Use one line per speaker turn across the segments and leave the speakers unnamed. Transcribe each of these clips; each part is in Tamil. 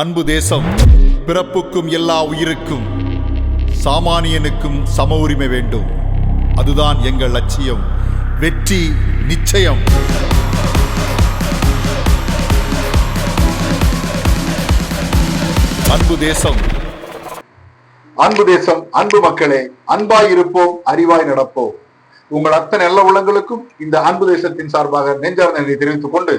அன்பு தேசம் பிறப்புக்கும் எல்லா உயிருக்கும் சாமானியனுக்கும் சம உரிமை வேண்டும். அதுதான் எங்கள் லட்சியம் வெற்றி நிச்சயம். அன்பு தேசம்.
அன்பு தேசம் அன்பு மக்களே அன்பாய் இருப்போம் அறிவாய் நடப்போம். உங்கள் அத்தனை நல்ல உள்ளங்களுக்கும் இந்த அன்பு தேசத்தின் சார்பாக நெஞ்சார்ந்த நன்றியை தெரிவித்துக் கொண்டு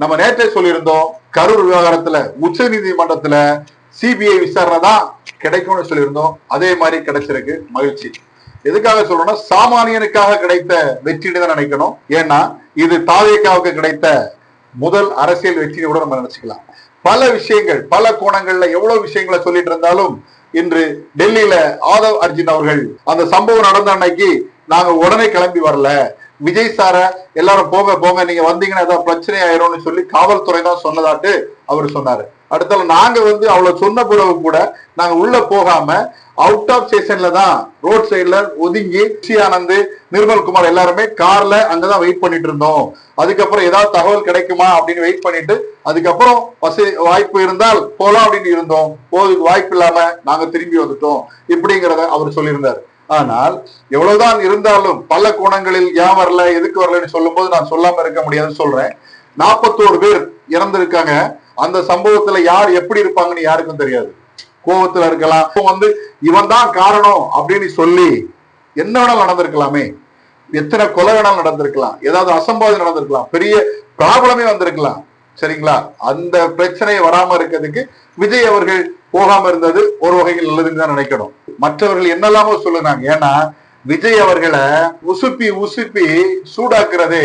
நம்ம நேற்றே சொல்லியிருந்தோம் கரூர் விவகாரத்துல உச்ச நீதிமன்றத்துல சிபிஐ விசாரணை தான் கிடைக்கும்னு சொல்லியிருந்தோம். அதே மாதிரி கிடைச்சிருக்கு. மகிழ்ச்சி. எதுக்காக சொல்றோம்னா சாமானியனுக்காக கிடைத்த வெற்றின்னு தான் நினைக்கணும். ஏன்னா இது தாவேக்காவுக்கு கிடைத்த முதல் அரசியல் வெற்றியை கூட நம்ம நினைச்சுக்கலாம். பல விஷயங்கள் பல கோணங்கள்ல எவ்வளவு விஷயங்களை சொல்லிட்டு இருந்தாலும் இன்று டெல்லியில ஆதவ் அர்ஜுன் அவர்கள் அந்த சம்பவம் நடந்த அன்னைக்கு நாங்க உடனே கிளம்பி வரல. விஜய் சார எல்லாரும் போங்க போங்க நீங்க வந்தீங்கன்னா ஏதாவது பிரச்சனை ஆயிரும்னு சொல்லி காவல்துறை தான் சொன்னதாட்டு அவர் சொன்னாரு. அடுத்தால நாங்க வந்து அவ்வளவு சொன்ன பிறகு கூட நாங்க உள்ள போகாம அவுட் ஆஃப் ஸ்டேஷன்ல தான் ரோட் சைட்ல ஒதுங்கி சி ஆனந்த் நிர்மல் குமார் எல்லாருமே கார்ல அங்கதான் வெயிட் பண்ணிட்டு இருந்தோம். அதுக்கப்புறம் ஏதாவது தகவல் கிடைக்குமா அப்படின்னு வெயிட் பண்ணிட்டு அதுக்கப்புறம் வசதி வாய்ப்பு இருந்தால் போலாம் அப்படின்னு இருந்தோம். போதுக்கு வாய்ப்பு இல்லாம நாங்க திரும்பி வந்துட்டோம். இப்படிங்கிறத அவர் சொல்லியிருந்தார். ஆனால் எவ்வளவுதான் இருந்தாலும் பல கோணங்களில் ஏன் வரல எதுக்கு வரலன்னு சொல்லும்போது நான் சொல்லாம இருக்க முடியாதுன்னு சொல்றேன். நாற்பத்தோரு பேர் இறந்திருக்காங்க. அந்த சம்பவத்துல யார் எப்படி இருப்பாங்கன்னு யாருக்கும் தெரியாது. கோபத்துல இருக்கலாம். வந்து இவன் தான் காரணம் அப்படின்னு சொல்லி என்ன வேணாலும் நடந்திருக்கலாமே. எத்தனை கொலை வேணாலும் நடந்திருக்கலாம். ஏதாவது அசம்பாவிதம் நடந்திருக்கலாம். பெரிய ப்ராப்ளமே வந்திருக்கலாம். சரிங்களா? அந்த பிரச்சனை வராம இருக்கிறதுக்கு விஜய் அவர்கள் போகாம இருந்தது ஒரு வகையில் நல்லதுன்னு தான் நினைக்கணும். மற்றவர்கள் என்னெல்லாமோ சொல்லுனாங்க. ஏன்னா விஜய் அவர்களை உசுப்பி உசுப்பி சூடாக்குறதே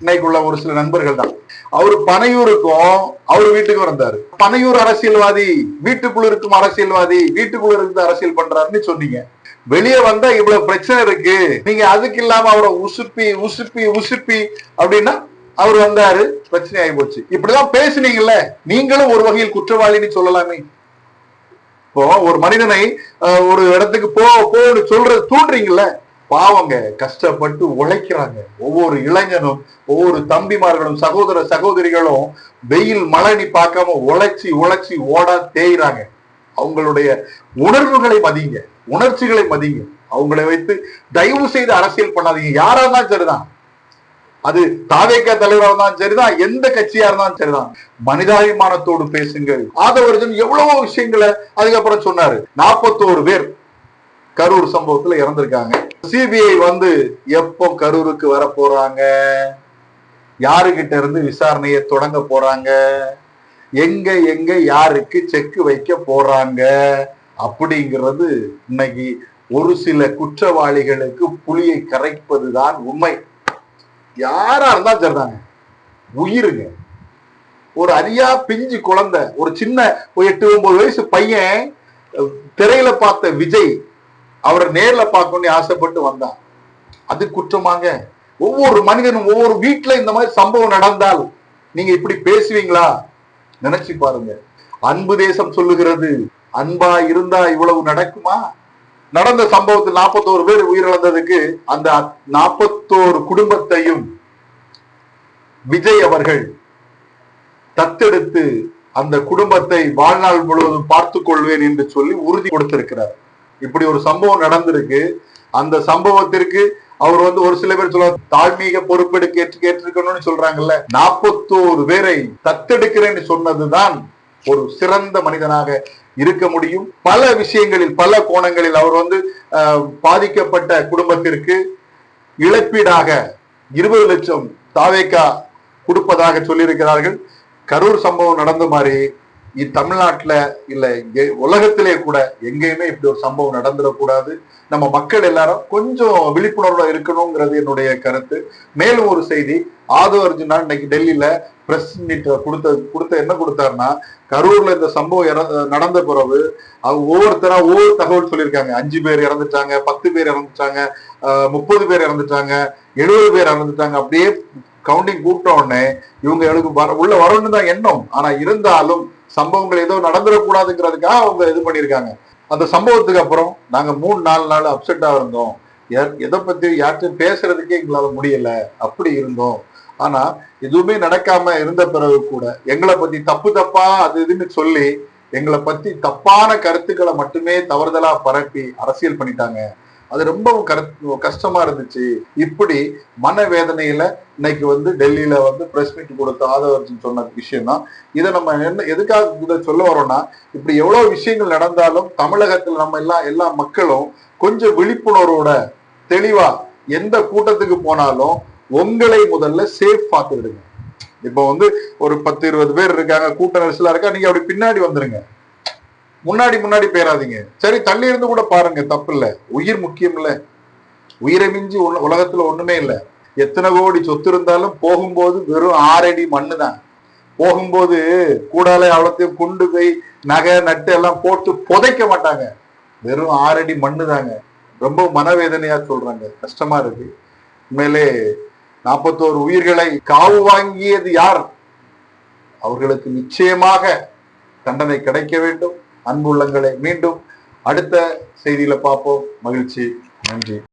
இன்னைக்குள்ள ஒரு சில நண்பர்கள் தான். அவர் பனையூருக்கும் அவர் வீட்டுக்கும் வந்தாரு. பனையூர் அரசியல்வாதி வீட்டுக்குள்ள இருக்கும் அரசியல்வாதி வீட்டுக்குள்ள இருந்து அரசியல் பண்றாருன்னு சொன்னீங்க. வெளியே வந்தா இவ்வளவு பிரச்சனை இருக்கு. நீங்க அதுக்கு இல்லாம அவரை உசுப்பி உசுப்பி உசுப்பி அப்படின்னா அவர் வந்தாரு பிரச்சனை ஆகி போச்சு. இப்படிதான் பேசுனீங்கல்ல. நீங்களும் ஒரு வகையில் குற்றவாளின்னு சொல்லலாமே. இப்போ ஒரு மனிதனை ஒரு இடத்துக்கு போ போன்னு சொல்றது தூண்டுறீங்கல்ல? பாவங்க கஷ்டப்பட்டு உழைக்கிறாங்க. ஒவ்வொரு இளைஞனும் ஒவ்வொரு தம்பிமார்களும் சகோதர சகோதரிகளும் வெயில் மழை பார்க்காம உழைச்சி உழைச்சி ஓட தேய்றாங்க. அவங்களுடைய உணர்வுகளை மதிங்க. உணர்ச்சிகளை மதிங்க. அவங்களை வைத்து தயவு செய்து அரசியல் பண்ணாதீங்க. யாரா இருந்தாலும் சரிதான். அது தாவேக்க தலைவராக இருந்தாலும் சரிதான் எந்த கட்சியா இருந்தாலும் சரிதான். மனிதாபிமானத்தோடு பேசுங்கள். ஆதவர்ஜன் எவ்வளவோ விஷயங்களை அதுக்கப்புறம் சொன்னாரு. நாற்பத்தோரு பேர் கரூர் சம்பவத்துல இறந்திருக்காங்க. சிபிஐ வந்து எப்போ கரூருக்கு வர போறாங்க? யாருகிட்ட இருந்து விசாரணையை தொடங்க போறாங்க? எங்க எங்க யாருக்கு செக் வைக்க போறாங்க? அப்படிங்கிறது இன்னைக்கு ஒரு சில குற்றவாளிகளுக்கு புலியை கரைப்பதுதான் உண்மை. யாரா இருந்தாலும் சரிதாங்க. உயிருங்க. ஒரு அரியா பிஞ்சு குழந்தை ஒரு சின்ன ஒரு எட்டு ஒன்பது வயசு பையன் திரையில பார்த்த விஜய் அவரை நேர்ல பார்க்கணும்னு ஆசைப்பட்டு வந்தான். அது குற்றமாங்க. ஒவ்வொரு மனிதனும் ஒவ்வொரு வீட்டுல இந்த மாதிரி சம்பவம் நடந்தால் நீங்க இப்படி பேசுவீங்களா? நினைச்சு பாருங்க. அன்பு தேசம் சொல்லுகிறது அன்பா இருந்தா இவ்வளவு நடக்குமா? நடந்த சம்பவத்தில் நாற்பத்தோரு பேர் உயிரிழந்ததுக்கு அந்த நாற்பத்தோரு குடும்பத்தையும் விஜய் அவர்கள் தத்தெடுத்து அந்த குடும்பத்தை வாழ்நாள் முழுவதும் பார்த்துக் கொள்வேன் என்று சொல்லி உறுதி கொடுத்திருக்கிறார். இப்படி ஒரு சம்பவம் நடந்திருக்கு. அந்த சம்பவத்திற்கு அவர் வந்து ஒரு சில பேர் சொல்ல தாழ்மீக பொறுப்பெடுக்க ஏற்று கேட்டிருக்கணும்னு சொல்றாங்கல்ல. நாற்பத்தோரு பேரை தத்தெடுக்கிறேன்னு சொன்னதுதான் ஒரு சிறந்த மனிதனாக இருக்க முடியும். பல விஷயங்களில் பல கோணங்களில் அவர் வந்து பாதிக்கப்பட்ட குடும்பத்திற்கு இழப்பீடாக இருபது லட்சம் தாவேக்கா கொடுப்பதாக சொல்லியிருக்கிறார்கள். கரூர் சம்பவம் நடந்த மாதிரி இத்தமிழ்நாட்டில் இல்லை இங்கே உலகத்திலே கூட எங்கேயுமே இப்படி ஒரு சம்பவம் நடந்துடக்கூடாது. நம்ம மக்கள் எல்லாரும் கொஞ்சம் விழிப்புணர்வுல இருக்கணுங்கிறது என்னுடைய கருத்து. மேலும் ஒரு செய்தி ஆதவ அர்ஜுனா இன்னைக்கு டெல்லியில பிரஸ் மீட் கொடுத்த கொடுத்த என்ன கொடுத்தாருன்னா கரூர்ல இந்த சம்பவம் நடந்த பிறகு அவங்க ஒவ்வொருத்தரா ஒவ்வொரு தகவல் சொல்லியிருக்காங்க. அஞ்சு பேர் இறந்துட்டாங்க பத்து பேர் இறந்துட்டாங்க முப்பது பேர் இறந்துட்டாங்க எழுபது பேர் இறந்துட்டாங்க. அப்படியே கவுண்டிங் கூப்பிட்ட உடனே இவங்க எனக்கு வர உள்ள வரணும்னு தான் எண்ணம். ஆனா இருந்தாலும் சம்பவங்கள் ஏதோ நடந்துடக்கூடாதுங்கிறதுக்காக அவங்க இது பண்ணியிருக்காங்க. அந்த சம்பவத்துக்கு அப்புறம் நாங்க மூணு நாலு நாள் அப்செட்டா இருந்தோம். எதை பத்தி யார்கிட்டயும் பேசுறதுக்கே எங்களால முடியல. அப்படி இருந்தோம். ஆனா எதுவுமே நடக்காம இருந்த பிறகு கூட எங்களை பத்தி தப்பு தப்பா அது இதுன்னு சொல்லி எங்களை பத்தி தப்பான கருத்துக்களை மட்டுமே தவறுதலா பரப்பி அரசியல் பண்ணிட்டாங்க. அது ரொம்பவும் கரு கஷ்டமா இருந்துச்சு. இப்படி மனவேதனையில இன்னைக்கு வந்து டெல்லியில வந்து பிரஸ் மீட் கொடுத்த ஆதவர்ஜன் சொன்ன விஷயம் தான் இதை நம்ம என்ன எதுக்காக இதை சொல்ல வரோம்னா இப்படி எவ்வளவு விஷயங்கள் நடந்தாலும் தமிழகத்துல நம்ம எல்லாம் எல்லா மக்களும் கொஞ்சம் விழிப்புணர்வோட தெளிவா எந்த கூட்டத்துக்கு போனாலும் உங்களை முதல்ல சேஃப் பார்த்துக்கிடுங்க இப்போ வந்து ஒரு பத்து இருபது பேர் இருக்காங்க கூட்ட நெரிசலா இருக்கா நீங்க அப்படி பின்னாடி வந்துருங்க. முன்னாடி முன்னாடி போயிடாதீங்க சரி தள்ளி இருந்து கூட பாருங்க தப்பு இல்ல. உயிர் முக்கியம் இல்ல. உயிரை மிஞ்சி உலகத்துல ஒண்ணுமே இல்லை. எத்தனை கோடி சொத்து இருந்தாலும் போகும்போது வெறும் ஆறடி மண்ணு தான். போகும்போது கூடால அவ்வளோத்தையும் கொண்டு போய் நகை நட்டு எல்லாம் போட்டு புதைக்க மாட்டாங்க. வெறும் ஆறடி மண்ணு தாங்க. ரொம்ப மனவேதனையா சொல்றாங்க. கஷ்டமா இருக்கு. உண்மையிலே நாற்பத்தோரு உயிர்களை காவு வாங்கியது யார்? அவர்களுக்கு நிச்சயமாக தண்டனை கிடைக்க வேண்டும். அன்புள்ளங்களை மீண்டும் அடுத்த செய்தியில பார்ப்போம். மகிழ்ச்சி. நன்றி.